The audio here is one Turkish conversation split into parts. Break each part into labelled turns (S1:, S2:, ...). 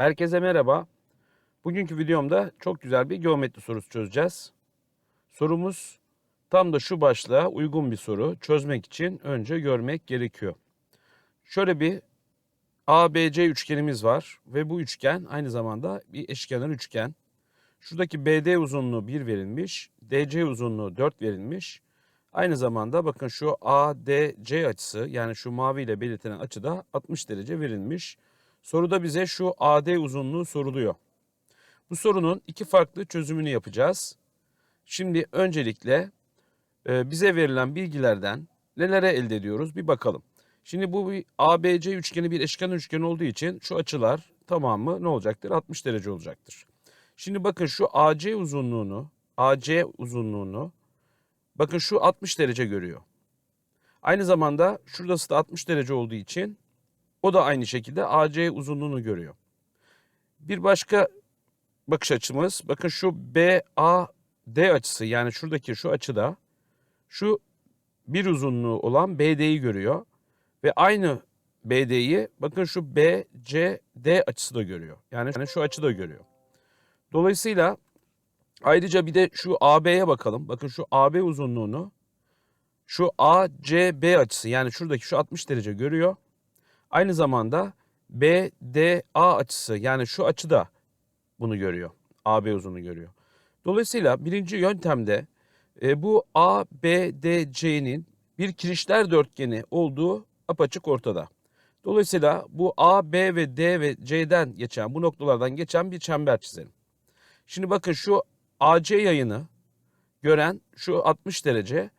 S1: Herkese merhaba. Bugünkü videomda çok güzel bir geometri sorusu çözeceğiz. Sorumuz tam da şu başlığa uygun bir soru. Çözmek için önce görmek gerekiyor. Şöyle bir ABC üçgenimiz var ve bu üçgen aynı zamanda bir eşkenar üçgen. Şuradaki BD uzunluğu 1 verilmiş, DC uzunluğu 4 verilmiş. Aynı zamanda bakın şu ADC açısı yani şu mavi ile belirtilen açıda 60 derece verilmiş. Soruda bize şu AD uzunluğu soruluyor. Bu sorunun iki farklı çözümünü yapacağız. Şimdi öncelikle e, bize verilen bilgilerden nelere elde ediyoruz bir bakalım. Şimdi bu bir ABC üçgeni bir eşkenar üçgen olduğu için şu açılar tamamı ne olacaktır? 60 derece olacaktır. Şimdi bakın şu AC uzunluğunu, AC uzunluğunu bakın şu 60 derece görüyor. Aynı zamanda şurası da 60 derece olduğu için o da aynı şekilde AC uzunluğunu görüyor. Bir başka bakış açımız bakın şu BAD açısı yani şuradaki şu açıda şu bir uzunluğu olan BD'yi görüyor. Ve aynı BD'yi bakın şu BCD açısı da görüyor. Yani şu açı da görüyor. Dolayısıyla ayrıca bir de şu AB'ye bakalım. Bakın şu AB uzunluğunu şu ACB açısı yani şuradaki şu 60 derece görüyor. Aynı zamanda BDA açısı yani şu açı da bunu görüyor. AB uzunluğu görüyor. Dolayısıyla birinci yöntemde e, bu ABDC'nin bir kirişler dörtgeni olduğu apaçık ortada. Dolayısıyla bu A, B ve D ve C'den geçen bu noktalardan geçen bir çember çizelim. Şimdi bakın şu AC yayını gören şu 60 derece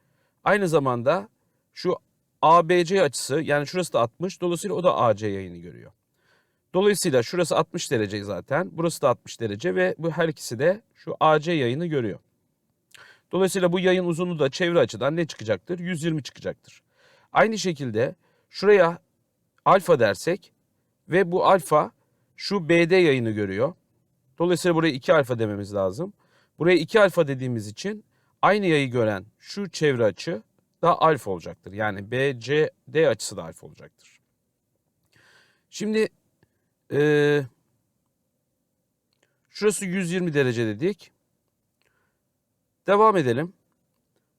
S1: aynı zamanda şu ABC açısı yani şurası da 60 dolayısıyla o da AC yayını görüyor. Dolayısıyla şurası 60 derece zaten burası da 60 derece ve bu her ikisi de şu AC yayını görüyor. Dolayısıyla bu yayın uzunluğu da çevre açıdan ne çıkacaktır? 120 çıkacaktır. Aynı şekilde şuraya alfa dersek ve bu alfa şu BD yayını görüyor. Dolayısıyla buraya 2 alfa dememiz lazım. Buraya 2 alfa dediğimiz için aynı yayı gören şu çevre açı da alfa olacaktır. Yani BCD açısı da alfa olacaktır. Şimdi eee şurası 120 derece dedik. Devam edelim.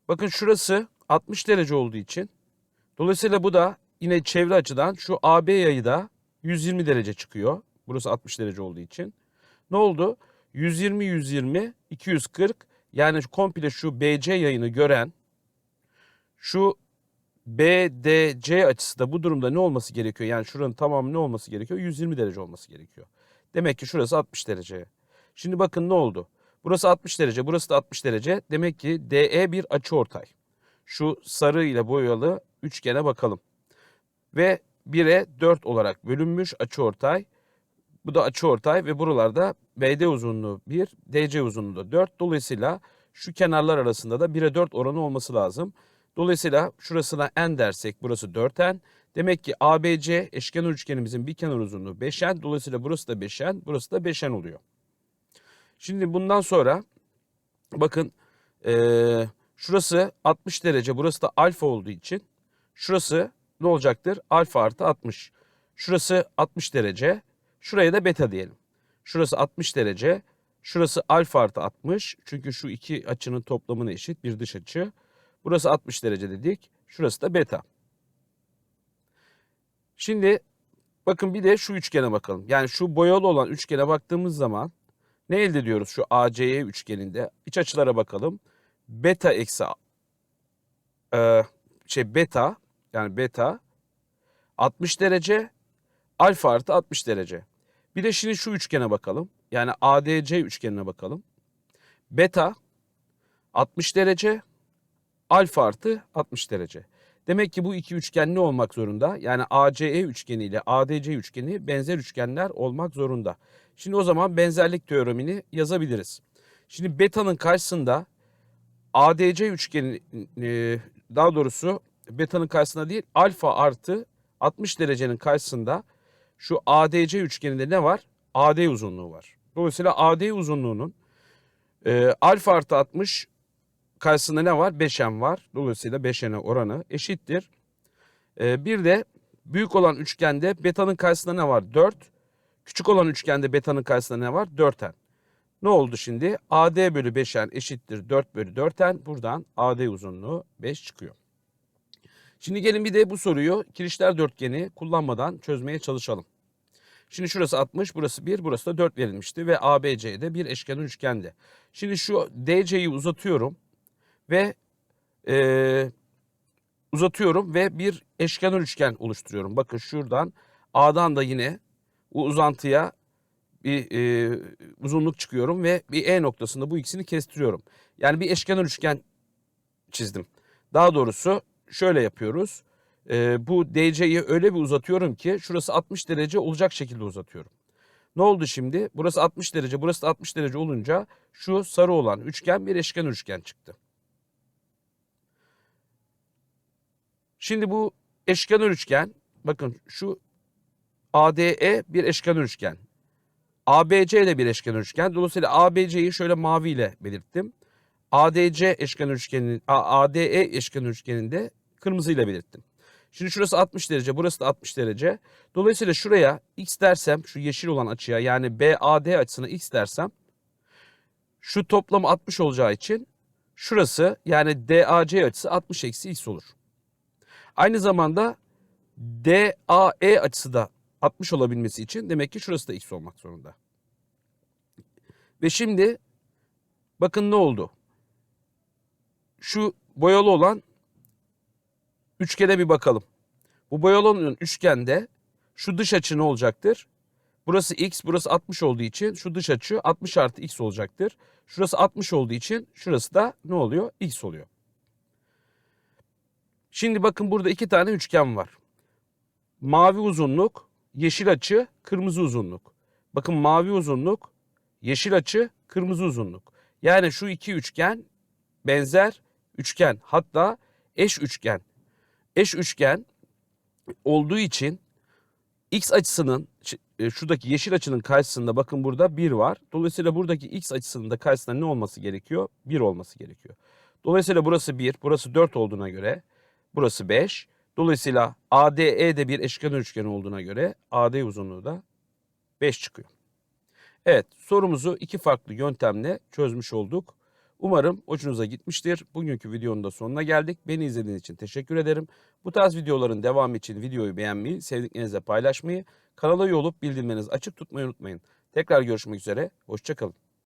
S1: Bakın şurası 60 derece olduğu için dolayısıyla bu da yine çevre açıdan şu AB yayı da 120 derece çıkıyor. Burası 60 derece olduğu için. Ne oldu? 120 120 240 yani komple şu BC yayını gören şu BDC açısı da bu durumda ne olması gerekiyor? Yani şuranın tamamı ne olması gerekiyor? 120 derece olması gerekiyor. Demek ki şurası 60 derece. Şimdi bakın ne oldu? Burası 60 derece, burası da 60 derece. Demek ki DE bir açıortay. Şu sarı ile boyalı üçgene bakalım. Ve 1'e 4 olarak bölünmüş açıortay. Bu da açıortay ve buralarda BD uzunluğu 1, DC uzunluğu da 4. Dolayısıyla şu kenarlar arasında da 1'e 4 oranı olması lazım. Dolayısıyla şurasına n dersek burası 4n. Demek ki ABC eşkenar üçgenimizin bir kenar uzunluğu 5n. Dolayısıyla burası da 5n, burası da 5n oluyor. Şimdi bundan sonra bakın ee, şurası 60 derece, burası da alfa olduğu için şurası ne olacaktır? Alfa artı 60. Şurası 60 derece, şuraya da beta diyelim. Şurası 60 derece, şurası alfa artı 60. Çünkü şu iki açının toplamına eşit bir dış açı. Burası 60 derece dedik, şurası da beta. Şimdi bakın bir de şu üçgene bakalım. Yani şu boyalı olan üçgene baktığımız zaman ne elde ediyoruz şu ACY üçgeninde? İç açılara bakalım. Beta eksi e, şey beta yani beta 60 derece alfa artı 60 derece. Bir de şimdi şu üçgene bakalım. Yani ADC üçgenine bakalım. Beta 60 derece alfa artı 60 derece. Demek ki bu iki üçgen ne olmak zorunda? Yani ACE üçgeni ile ADC üçgeni benzer üçgenler olmak zorunda. Şimdi o zaman benzerlik teoremini yazabiliriz. Şimdi beta'nın karşısında ADC üçgeni e, daha doğrusu beta'nın karşısında değil alfa artı 60 derecenin karşısında şu ADC üçgeninde ne var? AD uzunluğu var. Dolayısıyla AD uzunluğunun e, alfa artı 60 karşısında ne var? 5n var. Dolayısıyla 5n'e oranı eşittir. E, bir de büyük olan üçgende beta'nın karşısında ne var? 4. Küçük olan üçgende beta'nın karşısında ne var? 4n. Ne oldu şimdi? AD bölü 5n eşittir 4 bölü 4n. Buradan AD uzunluğu 5 çıkıyor. Şimdi gelin bir de bu soruyu kirişler dörtgeni kullanmadan çözmeye çalışalım. Şimdi şurası 60, burası 1, burası da 4 verilmişti ve ABC'de bir eşkenar üçgendi. Şimdi şu DC'yi uzatıyorum ve e, uzatıyorum ve bir eşkenar üçgen oluşturuyorum. Bakın şuradan A'dan da yine bu uzantıya bir e, uzunluk çıkıyorum ve bir E noktasında bu ikisini kestiriyorum. Yani bir eşkenar üçgen çizdim. Daha doğrusu şöyle yapıyoruz. E, bu DC'yi öyle bir uzatıyorum ki şurası 60 derece olacak şekilde uzatıyorum. Ne oldu şimdi? Burası 60 derece, burası da 60 derece olunca şu sarı olan üçgen bir eşkenar üçgen çıktı. Şimdi bu eşkenar üçgen, bakın şu ADE bir eşkenar üçgen. ABC de bir eşkenar üçgen. Dolayısıyla ABC'yi şöyle maviyle belirttim. ADC eşkenar üçgenin, ADE eşkenar üçgeninde kırmızıyla belirttim. Şimdi şurası 60 derece, burası da 60 derece. Dolayısıyla şuraya x dersem, şu yeşil olan açıya yani BAD açısına x dersem, şu toplamı 60 olacağı için şurası yani DAC açısı 60 eksi x olur. Aynı zamanda DAE açısı da 60 olabilmesi için demek ki şurası da x olmak zorunda. Ve şimdi bakın ne oldu? Şu boyalı olan üçgene bir bakalım. Bu boyalı olan üçgende şu dış açı ne olacaktır? Burası x, burası 60 olduğu için şu dış açı 60 artı x olacaktır. Şurası 60 olduğu için şurası da ne oluyor? x oluyor. Şimdi bakın burada iki tane üçgen var. Mavi uzunluk, yeşil açı, kırmızı uzunluk. Bakın mavi uzunluk, yeşil açı, kırmızı uzunluk. Yani şu iki üçgen benzer üçgen hatta eş üçgen. Eş üçgen olduğu için x açısının e, şuradaki yeşil açının karşısında bakın burada 1 var. Dolayısıyla buradaki x açısının da karşısında ne olması gerekiyor? 1 olması gerekiyor. Dolayısıyla burası 1, burası 4 olduğuna göre burası 5. Dolayısıyla ADE de bir eşkenar üçgen olduğuna göre AD uzunluğu da 5 çıkıyor. Evet sorumuzu iki farklı yöntemle çözmüş olduk. Umarım hoşunuza gitmiştir. Bugünkü videonun da sonuna geldik. Beni izlediğiniz için teşekkür ederim. Bu tarz videoların devamı için videoyu beğenmeyi, sevdiklerinizle paylaşmayı, kanala üye olup bildirimlerinizi açık tutmayı unutmayın. Tekrar görüşmek üzere, hoşçakalın.